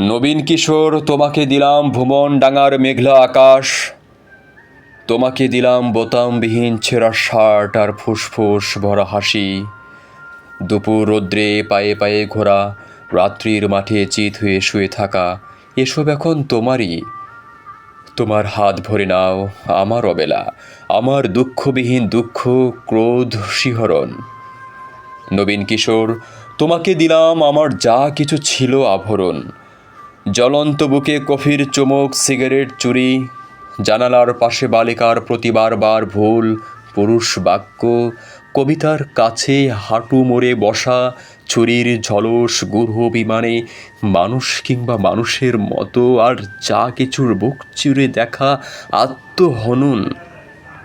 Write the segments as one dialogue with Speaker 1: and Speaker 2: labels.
Speaker 1: নবীন কিশোর, তোমাকে দিলাম ভুবন ডাঙার মেঘলা আকাশ। তোমাকে দিলাম বোতামবিহীন ছেঁড়া শার্ট আর ফুসফুস ভরা হাসি। দুপুর রৌদ্রে পায়ে পায়ে ঘোরা, রাত্রির মাঠে চিত হয়ে শুয়ে থাকা, এসব এখন তোমারই। তোমার হাত ভরে নাও আমার অবেলা, আমার দুঃখবিহীন দুঃখ, ক্রোধ, শিহরণ। নবীন কিশোর, তোমাকে দিলাম আমার যা কিছু ছিল আভরণ। জ্বলন্ত বুকে কফির চমক, সিগারেট চুরি, জানালার পাশে বালিকার প্রতিবার বার ভুল, পুরুষ বাক্য, কবিতার কাছে হাঁটু মোড়ে বসা, ছুরির ঝলস গুরহ বিমানে মানুষ কিংবা মানুষের মতো আর যা কিছুর বুক চিরে দেখা আত্মহনন।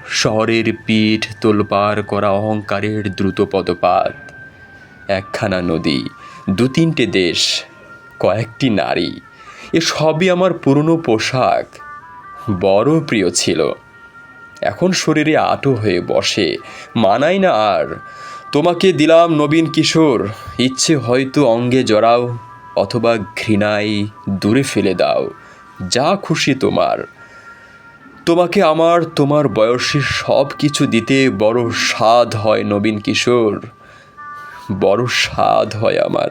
Speaker 1: শহরের পিঠ তোলপার করা অহংকারের দ্রুত পদপাত। একখানা নদী, দু তিনটে দেশ, কয়েকটি নারী। এ সবই আমার পুরনো পোশাক। বড় প্রিয় ছিল। এখন শরীরে আটো হয়ে বসে। মানাই না আর। তোমাকে দিলাম নবীন কিশোর। ইচ্ছে হয়তো অঙ্গে জড়াও, অথবা ঘৃণায় দূরে ফেলে দাও। যা খুশি তোমার। তোমাকে আমার, তোমার বয়সী সব কিছু দিতে বড় স্বাদ হয় নবীন কিশোর। বড় স্বাদ হয় আমার।